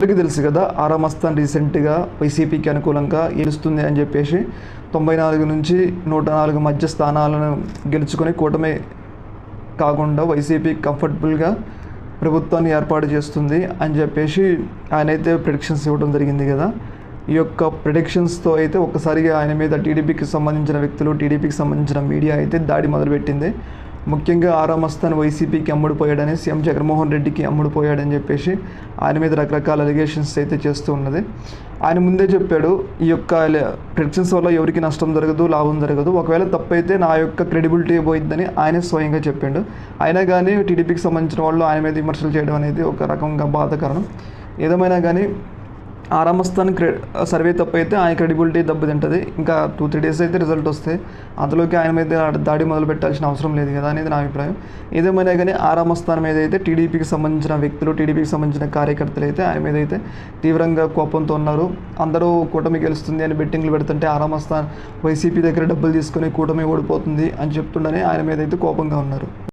అందరికీ తెలుసు కదా ఆరామస్థాన్ రీసెంట్గా వైసీపీకి అనుకూలంగా గెలుస్తుంది అని చెప్పేసి తొంభై నాలుగు నుంచి నూట నాలుగు మధ్య స్థానాలను గెలుచుకొని కూటమి కాకుండా వైసీపీ కంఫర్టబుల్గా ప్రభుత్వాన్ని ఏర్పాటు చేస్తుంది అని చెప్పేసి ఆయన అయితే ప్రిడిక్షన్స్ ఇవ్వడం జరిగింది కదా. ఈ యొక్క ప్రిడిక్షన్స్తో అయితే ఒక్కసారిగా ఆయన మీద టీడీపీకి సంబంధించిన వ్యక్తులు టీడీపీకి సంబంధించిన మీడియా అయితే దాడి మొదలుపెట్టింది. ముఖ్యంగా ఆరామస్థాన్ వైసీపీకి అమ్ముడుపోయాడని సీఎం జగన్మోహన్ రెడ్డికి అమ్ముడుపోయాడని చెప్పేసి ఆయన మీద రకరకాల అలిగేషన్స్ అయితే చేస్తూ ఉన్నది. ఆయన ముందే చెప్పాడు ఈ యొక్క ప్రిడిక్షన్స్ వల్ల ఎవరికి నష్టం జరగదు లాభం జరగదు. ఒకవేళ తప్పైతే నా యొక్క క్రెడిబిలిటీ పోయిద్దని ఆయనే స్వయంగా చెప్పాడు. అయినా కానీ టీడీపీకి సంబంధించిన వాళ్ళు ఆయన మీద విమర్శలు చేయడం అనేది ఒక రకంగా బాధాకరణం ఏదేమైనా కానీ ఆరామస్థాన్ క్రె సర్వే తప్పు అయితే ఆయన క్రెడిబిలిటీ దెబ్బతింటుంది. ఇంకా టూ త్రీ డేస్ అయితే రిజల్ట్ వస్తాయి అందులోకి ఆయన మీద దాడి మొదలు పెట్టాల్సిన అవసరం లేదు కదా అనేది నా అభిప్రాయం. ఏదేమైనా కానీ ఆరామస్థాన్ మీద అయితే టీడీపీకి సంబంధించిన వ్యక్తులు టీడీపీకి సంబంధించిన కార్యకర్తలు అయితే ఆయన మీద అయితే తీవ్రంగా కోపంతో ఉన్నారు. అందరూ కూటమి గెలుస్తుంది అని బెట్టింగ్లు పెడుతుంటే ఆరామస్థాన్ వైసీపీ దగ్గర డబ్బులు తీసుకొని కూటమి ఓడిపోతుంది అని చెప్తుండనే ఆయన మీద అయితే కోపంగా ఉన్నారు.